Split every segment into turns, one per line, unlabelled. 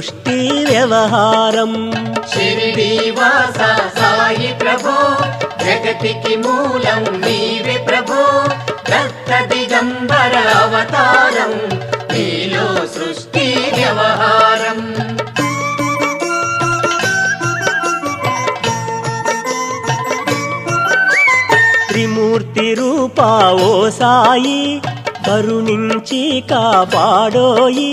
సృష్టి వ్యవహారం.
షిరిడి వాస సాయి ప్రభో జగతికి మూలం నీవే ప్రభో దత్త దిగంబర అవతారం నీలో సృష్టి వ్యవహారం.
త్రిమూర్తి రూపా ఓ సాయి కరుణించి కాపాడోయి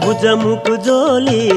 భుజముకు జోలి